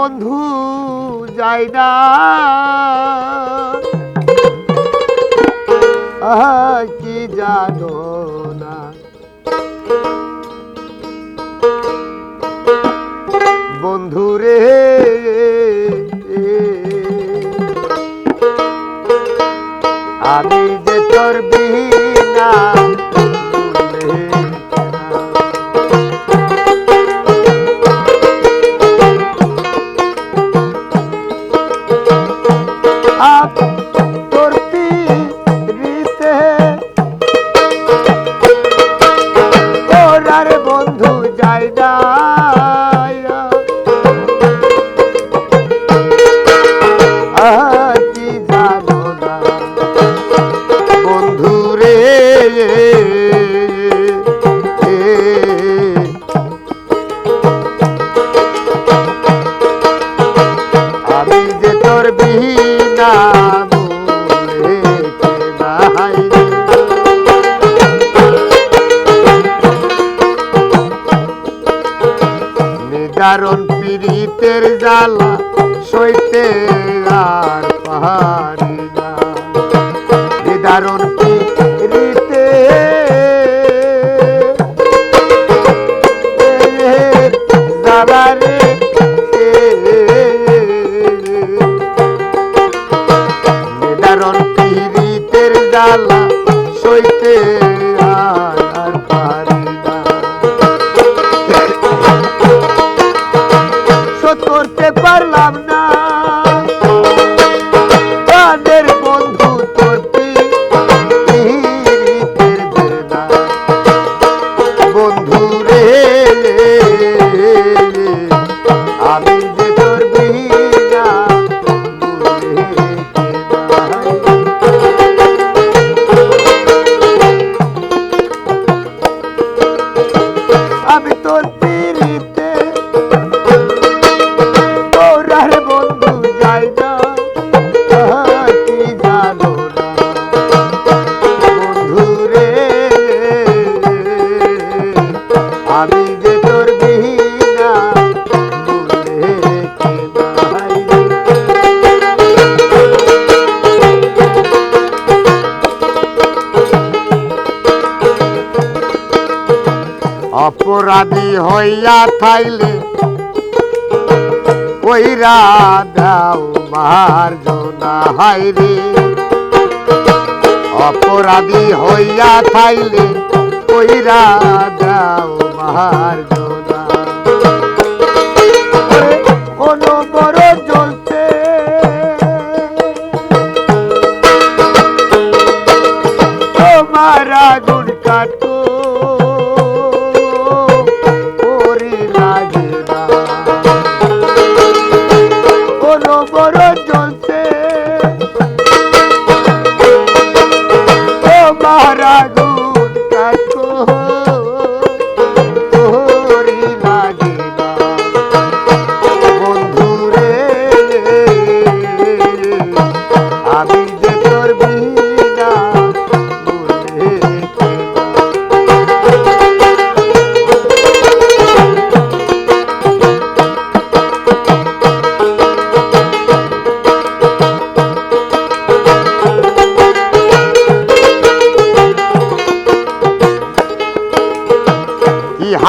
বন্ধু যায় না। কি জানো? কারণ পীড়িতের জ্বালা সইতে আর পাহাড়ি না। নিদারণ নিদারণ পীড়িতের জ্বালা অপরাধী হইয়া থাইলে কইরা দাও মার্জনা হাইরে অপরাধী হইয়া থাইলে কইরা দাও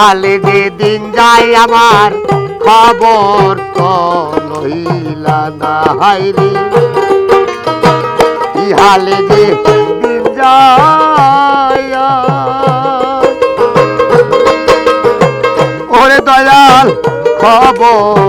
কালে যে দিন যায় আমার খবর তো লইলা না হাইরে ইহালে যে দিন যায় ওরে দয়াল, খবর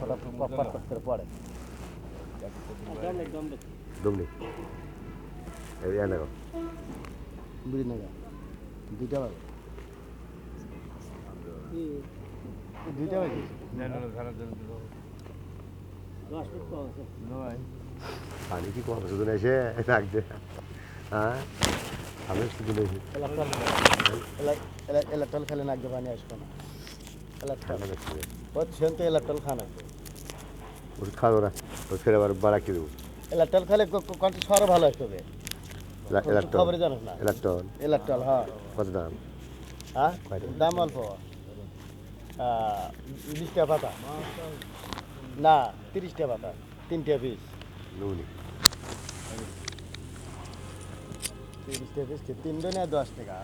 ফটাফট পর করে পড়ে দম নেই এই এনে গো। বুঝি না দুইটা বাজে দুইটা বাজে পানি কি কম শুধু এসে লাগছে হ্যাঁ আমি শুধু এসে ইলেকট্রল খেলে না একদম পানি আসবে না তো ইলেকট্রল খানা। ওষুধ খাব না ওই ফেরে আবার বাড়া কি দেবো ইলেকট্রল খেলে কোনটা সর ভালো খবরে জানিস না। ইলেকট্রন ইলেকট্রল হ্যাঁ। কত দাম? হ্যাঁ? দাম? অল্প। আহ, বিশটা পাতা? না তিরিশটা পাতা। তিনটে পিস। নুনি। পিস তিনটে না দশ টাকা?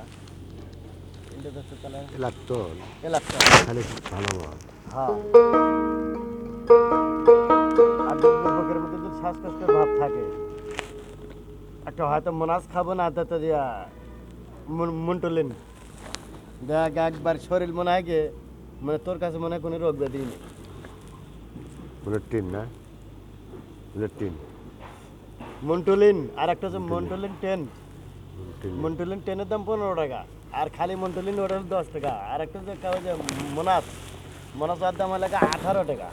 তাহলে ভালো হ্যাঁ। আর বুকের মধ্যে যদি শ্বাসকষ্টের ভাব থাকে। একটা হয়তো মনাজ খাব না তো তো দিয়া মুন্টলেন দেখ একবার শরীর মনে হয় গিয়ে মানে তোর কাছে মনে হয় কোনো রোগ ব্যাধি নেই। না? Bullet tin. মন্টুলিন আর একটা হচ্ছে মন্টুলিন টেন টিন। মন্টুলিন। টেনের দাম পনেরো টাকা আর খালি মন্টুলিন ওটা দশ টাকা। আর একটা একটা হচ্ছে মনাস মনাসের দাম লাগে আঠারো টাকা।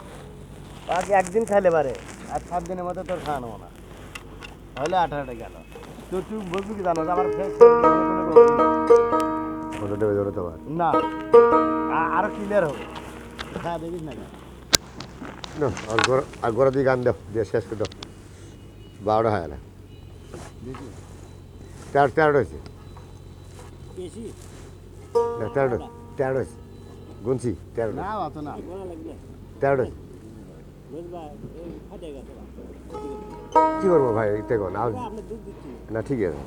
আর একদিন খাইলে পারে আর সাত দিনের মধ্যে তোর খাওয়ানো না। হলে আঠারো টাকা গেল। তো তুই বলবি কি জানো আমার না। আরও ক্লিয়ার হবে। হ্যাঁ দেখিস না আর গড় দিয়ে গান দাও দিয়ে শেষ করে দাও। বারোটা হয় না দেখি তেরো তেরোটা হয়েছে। তেরোটা তেরোটা হয়েছে গুনছি তেরোটা তেরোটা হয়েছে। কি করব ভাই এতে কোন না ঠিক আছে।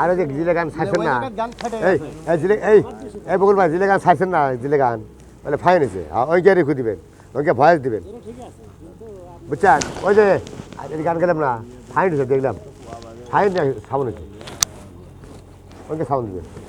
আর ওই যে জিলে গান ছাড়ছেন না। এই জিলে এই এই বকুল ভাই জিলে গান ছাড়ছেন না জিলে গান। বলে ফাইন হয়েছে। ওইকে রেখে দিবেন। ওইকে ভয়েস দিবেন। বুঝছেন? ওই যে গান গেলাম না ফাইন হয়েছে দেখলাম। ফাইন সাউন্ড হয়েছে। ওইকে সাউন্ড দিবেন